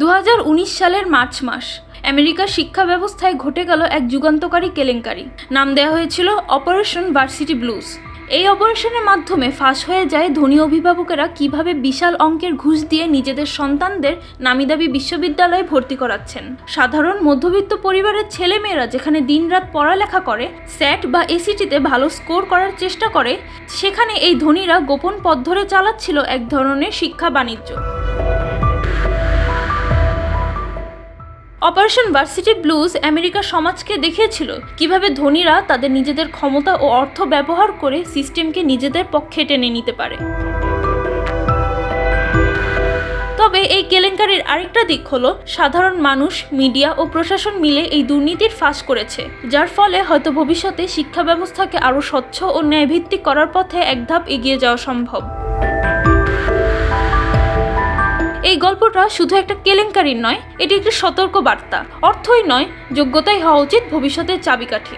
দু হাজার উনিশ সালের মার্চ মাস, আমেরিকার শিক্ষা ব্যবস্থায় ঘটে গেল এক যুগান্তকারী কেলেঙ্কারি। নাম দেওয়া হয়েছিল অপারেশন ভার্সিটি ব্লুজ। এই অপারেশনের মাধ্যমে ফাঁস হয়ে যায় ধনী অভিভাবকেরা কীভাবে বিশাল অঙ্কের ঘুষ দিয়ে নিজেদের সন্তানদের নামিদাবি বিশ্ববিদ্যালয়ে ভর্তি করাচ্ছেন। সাধারণ মধ্যবিত্ত পরিবারের ছেলেমেয়েরা যেখানে দিনরাত পড়ালেখা করে, স্যাট বা এসিটিতে ভালো স্কোর করার চেষ্টা করে, সেখানে এই ধনীরা গোপন পথ ধরে চালাচ্ছিল এক ধরনের শিক্ষা বাণিজ্য। অপারেশন ভার্সিটি ব্লুজ আমেরিকা সমাজকে দেখিয়েছিল কীভাবে ধনীরা তাদের নিজেদের ক্ষমতা ও অর্থ ব্যবহার করে সিস্টেমকে নিজেদের পক্ষে টেনে নিতে পারে। তবে এই কেলেঙ্কারির আরেকটা দিক হলো, সাধারণ মানুষ, মিডিয়া ও প্রশাসন মিলে এই দুর্নীতির ফাঁস করেছে, যার ফলে হয়তো ভবিষ্যতে শিক্ষা ব্যবস্থাকে আরও স্বচ্ছ ও ন্যায়ভিত্তিক করার পথে এক ধাপ এগিয়ে যাওয়া সম্ভব। গল্পটা শুধু একটা কেলেঙ্কারির নয়, এটি একটি সতর্ক বার্তা অর্থই নয়, যোগ্যতাই হওয়া উচিত ভবিষ্যতের চাবিকাঠি।